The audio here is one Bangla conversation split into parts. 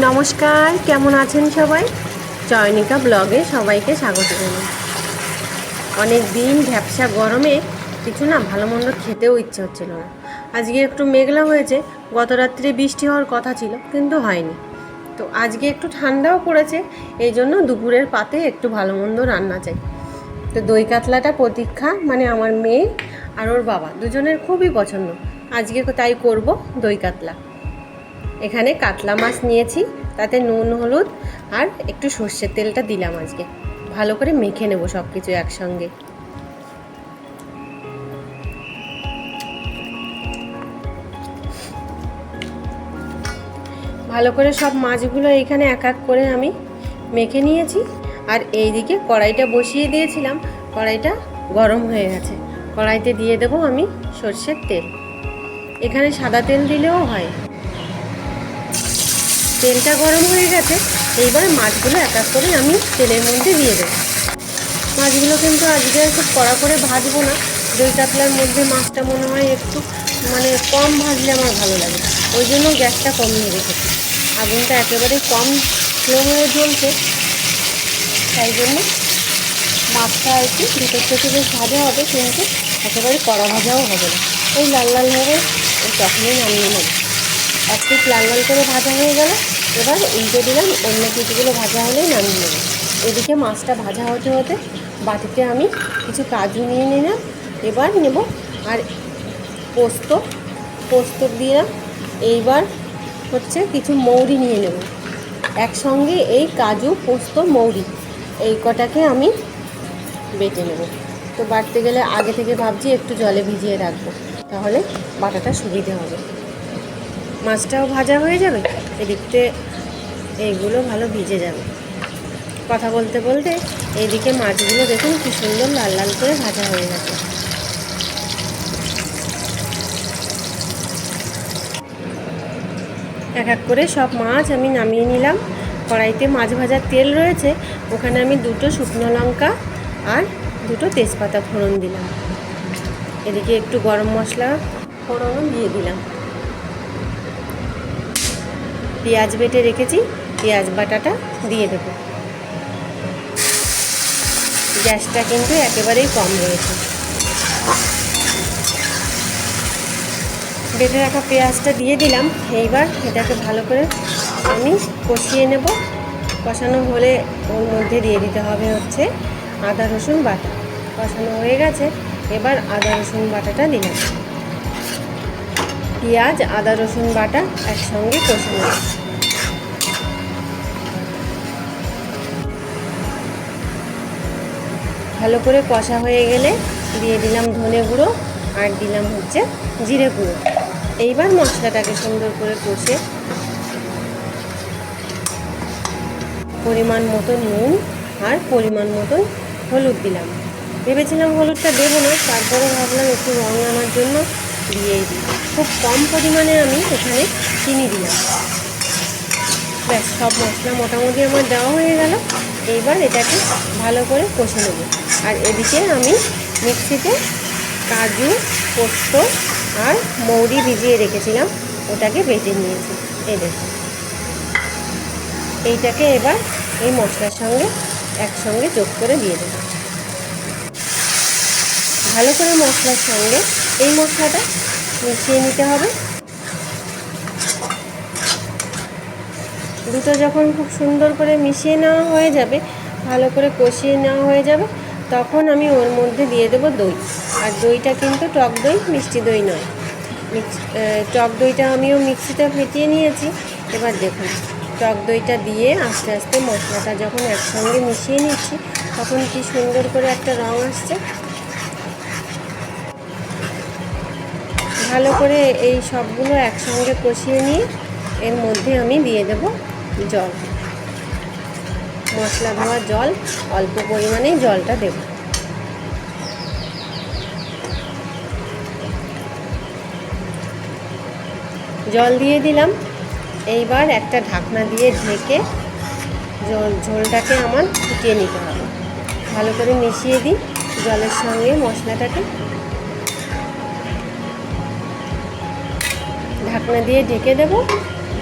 নমস্কার, কেমন আছেন সবাই? চয়নিকা ব্লগে সবাইকে স্বাগত জানাই। অনেক দিন ভ্যাবসা গরমে কিছু না ভালো মন্দ খেতেও ইচ্ছে হচ্ছিল না। আজকে একটু মেঘলা হয়েছে, গত রাত্রে বৃষ্টি হওয়ার কথা ছিল, কিন্তু হয়নি। তো আজকে একটু ঠান্ডাও পড়েছে, এই জন্য দুপুরের পাতে একটু ভালো মন্দ রান্না চাই। তো দই কাতলাটা প্রতীক্ষা মানে আমার মেয়ে আর ওর বাবা, দুজনের খুবই পছন্দ। আজকে তাই করব দই কাতলা। এখানে কাতলা মাছ নিয়েছি, তাতে নুন, হলুদ আর একটু সর্ষের তেলটা দিলাম আজকে। ভালো করে মেখে নেব সব কিছু একসঙ্গে। ভালো করে সব মাছগুলো এখানে এক এক করে আমি মেখে নিয়েছি। আর এইদিকে কড়াইটা বসিয়ে দিয়েছিলাম, কড়াইটা গরম হয়ে গেছে। কড়াইতে দিয়ে দেবো আমি সর্ষের তেল। এখানে সাদা তেল দিলেও হয়। তেলটা গরম হয়ে গেছে, এইবার মাছগুলো এক এক করে আমি তেলের মধ্যে দিয়ে দেবো। মাছগুলো কিন্তু আজকে খুব কড়া করে ভাজবো না। দই কাতলার মধ্যে মাছটা মনে হয় একটু মানে কম ভাজলে আমার ভালো লাগে। ওই জন্য গ্যাসটা কমিয়ে রেখেছি। আগুনটা একেবারে কম স্লো হয়ে জ্বলছে। তাই জন্য মাছটা আর কি ভিতর থেকে বেশ ভাজা হবে, কিন্তু একেবারে কড়া ভাজাও হবে না। ওই লাল লাল হবে ওই তখনই নামিয়ে নেব। এক পিস লাল লাল করে ভাজা হয়ে গেল। এবার উল্টে দিলাম অন্য পিসগুলো ভাজা হলেই নামিয়ে নেব। এদিকে মাছটা ভাজা হতে হতে বাটিতে আমি কিছু কাজু নিয়ে নিলাম। এবার নেব আর পোস্ত পোস্ত দিয়ে এইবার হচ্ছে কিছু মৌরি নিয়ে নেব। একসঙ্গে এই কাজু, পোস্ত, মৌরি এই কটাকে আমি বেটে নেব। তো বাটতে গেলে আগে থেকে ভাবছি একটু জলে ভিজিয়ে রাখব। তাহলে বাটাটা সুবিধে হবে। মাছটাও ভাজা হয়ে যাবে, এদিকতে এইগুলো ভালো ভিজে যাবে। কথা বলতে বলতে এইদিকে মাছগুলো দেখুন কি সুন্দর লাল লাল করে ভাজা হয়ে গেছে। এক এক করে সব মাছ আমি নামিয়ে নিলাম। কড়াইতে মাছ ভাজার তেল রয়েছে, ওখানে আমি দুটো শুকনো লঙ্কা আর দুটো তেজপাতা ফোড়ন দিলাম। এদিকে একটু গরম মশলা ফোড়নও দিয়ে দিলাম। পেঁয়াজ বেটে রেখেছি, পেঁয়াজ বাটাটা দিয়ে দেবো। গ্যাসটা কিন্তু একেবারেই কম রয়েছে। বেটে রাখা পেঁয়াজটা দিয়ে দিলাম, এইবার এটাকে ভালো করে আমি কষিয়ে নেব। কষানো হলে ওর মধ্যে দিয়ে দিতে হবে হচ্ছে আদা রসুন বাটা। কষানো হয়ে গেছে, এবার আদা রসুন বাটাটা দিলাম। পেঁয়াজ, আদা, রসুন বাটা একসঙ্গে কষে নেব। ভালো করে কষা হয়ে গেলে দিয়ে দিলাম ধনে গুঁড়ো আর দিলাম হচ্ছে জিরে গুঁড়ো। এইবার মশলাটাকে সুন্দর করে কষে পরিমাণ মতো নুন আর পরিমাণ মতো হলুদ দিলাম। ভেবেছিলাম হলুদটা দেবো না তারপরে ভাবলাম একটু রঙ আনার জন্য দিয়েই দিই। খুব কম পরিমাণে আমি এখানে চিনি দিলাম। ব্যাস, সব মশলা মোটামুটি আমার দেওয়া হয়ে গেল। এইবার এটাকে ভালো করে কষে নেব। আর এদিকে আমি মিক্সিতে কাজু, পোস্ত আর মৌরি ভিজিয়ে রেখেছিলাম। ওটাকে বেটে নিয়েছি। এই দেখুন। এইটাকে এবার এই মশলার সঙ্গে একসঙ্গে যোগ করে দিয়ে দেবো। ভালো করে মশলার সঙ্গে এই মশলাটা মিশিয়ে নিতে হবে। দুটো যখন খুব সুন্দর করে মিশিয়ে নেওয়া হয়ে যাবে, ভালো করে কষিয়ে নেওয়া হয়ে যাবে, তখন আমি ওর মধ্যে দিয়ে দেবো দই। আর দইটা কিন্তু টক দই, মিষ্টি দই নয়। টক দইটা আমিও মিক্সিতে ফেটিয়ে নিয়েছি। এবার দেখুন, টক দইটা দিয়ে আস্তে আস্তে মশলাটা যখন একসঙ্গে মিশিয়ে নিচ্ছি, তখন কি সুন্দর করে একটা রঙ আসছে। ভালো করে এই সবগুলো একসঙ্গে কষিয়ে নিয়ে এর মধ্যে আমি দিয়ে দেব জল। মশলা ধোয়া জল, অল্প পরিমাণেই জলটা দেব। জল দিয়ে দিলাম। এইবার একটা ঢাকনা দিয়ে ঢেকে ঝোলটাকে আমার ফুটিয়ে নিতে হবে। ভালো করে মিশিয়ে দিই জলের সঙ্গে মশলাটাকে। ঢাকনা দিয়ে ঢেকে দেবো।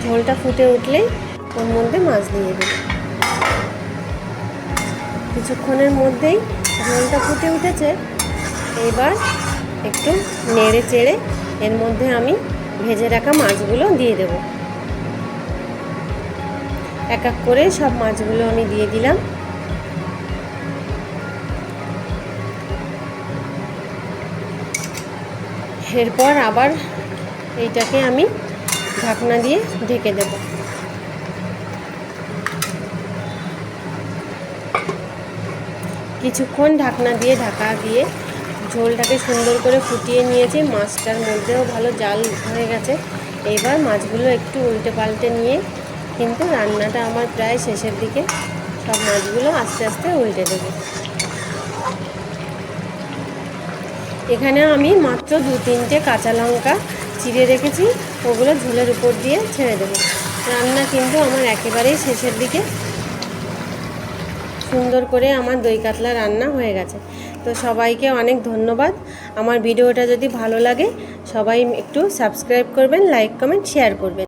ঝোলটা ফুটে উঠলেই ওর মধ্যে মাছ দিয়ে দেবো। কিছুক্ষণের মধ্যেই ঝোলটা ফুটে উঠেছে। এবার একটু নেড়ে চেড়ে এর মধ্যে আমি ভেজে রাখা মাছগুলো দিয়ে দেব। এক এক করে সব মাছগুলো আমি দিয়ে দিলাম। এরপর আবার এইটাকে আমি ঢাকনা দিয়ে ঢেকে দেব। কিছুক্ষণ ঢাকনা দিয়ে ঢাকা দিয়ে ঝোলটাকে সুন্দর করে ফুটিয়ে নিয়েছি, মাছটার মধ্যেও ভালো জাল হয়ে গেছে। এবার মাছগুলো একটু উল্টে পাল্টে নিয়ে কিন্তু রান্নাটা আমার প্রায় শেষের দিকে, সব মাছগুলো আস্তে আস্তে উল্টে দেবো। এখানে আমি মাত্র দু তিনটে কাঁচা লঙ্কা চিড়ে রেখেছি, ওগুলো ঝোলের উপর দিয়ে ছেড়ে দেবো। রান্না কিন্তু আমার একেবারেই শেষের দিকে। সুন্দর করে আমার দই কাতলা রান্না হয়ে গেছে। তো সবাইকে অনেক ধন্যবাদ। আমার ভিডিওটা যদি ভালো লাগে, সবাই একটু সাবস্ক্রাইব করবেন লাইক কমেন্ট শেয়ার করবেন।